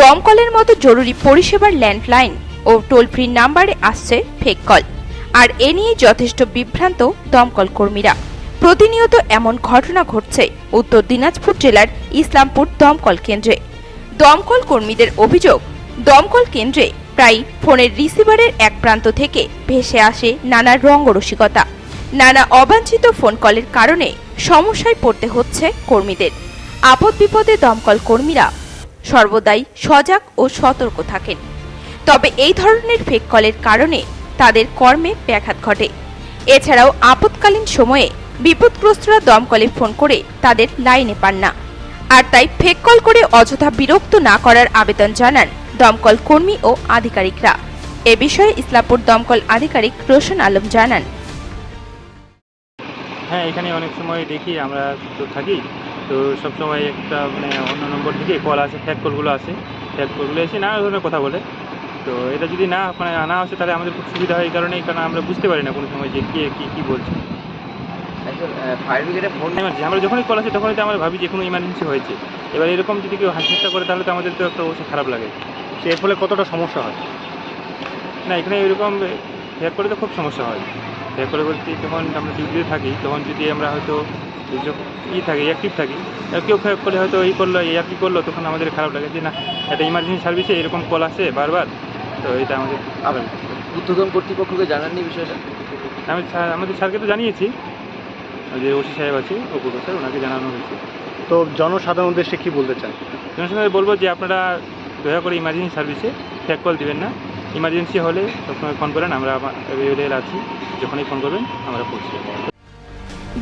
দমকলের মতো জরুরি পরিষেবার ল্যান্ডলাইন ও টোল ফ্রি নাম্বারে আসছে ফেক কল। আর এ নিয়ে যথেষ্ট বিভ্রান্ত দমকল কর্মীরা। প্রতিনিয়ত এমন ঘটনা ঘটছে উত্তর দিনাজপুর জেলার ইসলামপুর দমকল কেন্দ্রে। দমকল কর্মীদের অভিযোগ, দমকল কেন্দ্রে প্রায় ফোনের রিসিভারের এক প্রান্ত থেকে ভেসে আসে নানা রঙ্গরসিকতা। নানা অবাঞ্ছিত ফোন কলের কারণে সমস্যায় পড়তে হচ্ছে কর্মীদের। আপদ বিপদে দমকল কর্মীরা সর্বদাই সজাগ ও সতর্ক থাকেন। তবে এই ধরনের ফেক কলের কারণে তাদের কর্মে ব্যাঘাত ঘটে। এছাড়াও আপৎকালীন সময়ে বিপদগ্রস্তরা দমকলে ফোন করে তাদের লাইনে পান না। আর তাই ফেক কল করে অযথা বিরক্ত না করার আবেদন জানান দমকল কর্মী ও আধিকারিকরা। এ বিষয়ে ইসলামপুর দমকল আধিকারিক রোশন আলম জানান। হ্যাঁ এখানে অনেক সময় দেখি আমরা থাকি। তো সব সময় একটা মানে অন্য নম্বর থেকে কল আসে ফ্যাক কলগুলো আসে। ফ্যাক কলগুলো এসে নানা ধরনের কথা বলে। তো এটা যদি না মানে আনা আসে তাহলে আমাদের খুব সুবিধা হয় এই কারণেই কারণ আমরা বুঝতে পারি না কোনো সময় যে কে কী কী বলছে। একজন ফায়ার ব্রিগেডে ফোন এমার্জেন্সি আমরা যখনই কল আসে তখনই তো আমরা ভাবি যে কোনো ইমার্জেন্সি হয়েছে। এবার এরকম যদি কেউ হাসিটা করে তাহলে তো আমাদের তো একটা অবশ্যই খারাপ লাগে। এর ফলে কতটা সমস্যা হয়? না এখানে এরকম ফ্যাক করে তো খুব সমস্যা হয়। করে বলতে যখন আমরা ডিউটিতে থাকি তখন যদি আমরা হয়তো যখন ই থাকি অ্যাক্টিভ থাকি আর কেউ ফ্যাক করে হয়তো এই করল এই আর কি করল তখন আমাদের খারাপ লাগে যে না একটা ইমার্জেন্সি সার্ভিসে এরকম কল আসে বারবার। তো এটা আমাদের খারাপ। উদ্বোধন কর্তৃপক্ষকে জানাননি বিষয়টা? আমি স্যার আমাদের স্যারকে তো জানিয়েছি যে ওসি সাহেব আছে অপুর স্যার ওনাকে জানানো হয়েছে। তো জনসাধারণ উদ্দেশ্যে কি বলতে চান? জনসংখ্যায় বলব যে আপনারা দয়া করে ইমার্জেন্সি সার্ভিসে ফ্যাক কল দিবেন না। ইমার্জেন্সি হলে সবসময় ফোন করেন আমরা অ্যাভেলেবেল আছি। যখনই ফোন করবেন আমরা পৌঁছে যাব।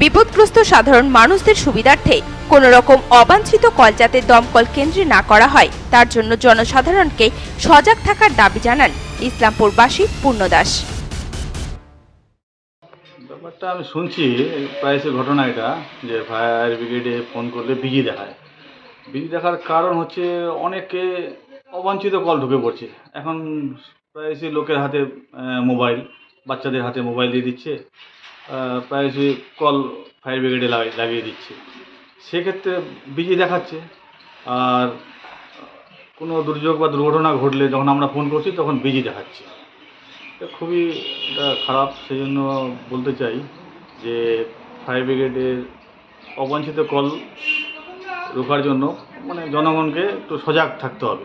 বিপদগ্রস্ত সাধারণ মানুষদের সুবিধার্থে কোনো রকম অবাঞ্ছিত কল যাতে দমকল কেন্দ্রে না করা হয় তার জন্য জনসাধারণকে সজাগ থাকার দাবি জানান ইসলামপুরবাসী পূর্ণ দাস। ব্যাপারটা আমি শুনছি প্রায় সে ঘটনা এটা যে ফায়ার ব্রিগেডে ফোন করলে বিজি দেখায়। বিজি দেখার কারণ হচ্ছে অনেকে অবাঞ্ছিত কল ঢুকে পড়ছে। এখন প্রায় সে লোকের হাতে মোবাইল, বাচ্চাদের হাতে মোবাইল দিয়ে দিচ্ছে। প্রায়শই কল, ফায়ার ব্রিগেডে লাগিয়ে দিচ্ছে। সেক্ষেত্রে বিজি দেখাচ্ছে। আর কোনো দুর্যোগ বা দুর্ঘটনা ঘটলে যখন আমরা ফোন করছি, তখন বিজি দেখাচ্ছে। খুবই খারাপ। সেই জন্য বলতে চাই যে, ফায়ার ব্রিগেডের অবাঞ্ছিত কল রোখার জন্য মানে জনগণকে একটু সজাগ থাকতে হবে।